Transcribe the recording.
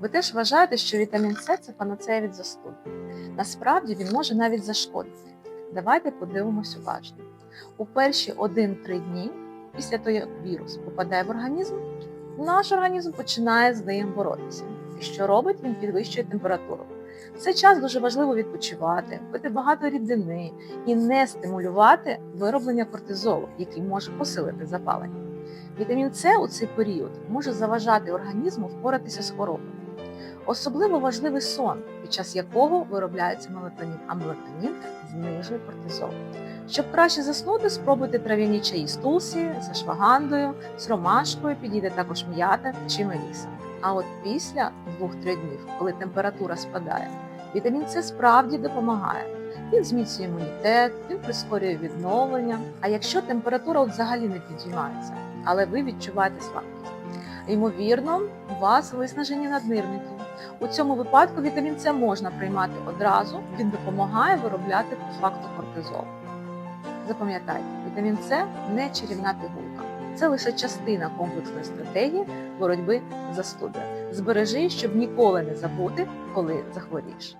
Ви теж вважаєте, що вітамін С це панацея від застуди. Насправді він може навіть зашкодити. Давайте подивимось уважно. У перші 1-3 дні після того, як вірус попадає в організм, наш організм починає з ним боротися. І що робить? Він підвищує температуру. В цей час дуже важливо відпочивати, пити багато рідини і не стимулювати вироблення кортизолу, який може посилити запалення. Вітамін С у цей період може заважати організму впоратися з хворобами. Особливо важливий сон, під час якого виробляється мелатонін, а мелатонін знижує кортизол. Щоб краще заснути, спробуйте трав'яні чаї з тулсі, з ашвагандою, з ромашкою, підійде також м'ята чи меліса. А от після 2-3 днів, коли температура спадає, вітамін С справді допомагає. Він зміцнює імунітет, він прискорює відновлення. А якщо температура взагалі не підіймається, але ви відчуваєте слабкість, ймовірно, у вас виснажені наднирники. У цьому випадку вітамін С можна приймати одразу, він допомагає виробляти факту кортизол. Запам'ятайте, вітамін С не чарівна пігулка. Це лише частина комплексної стратегії боротьби з застудою. Збережи, щоб ніколи не забути, коли захворієш.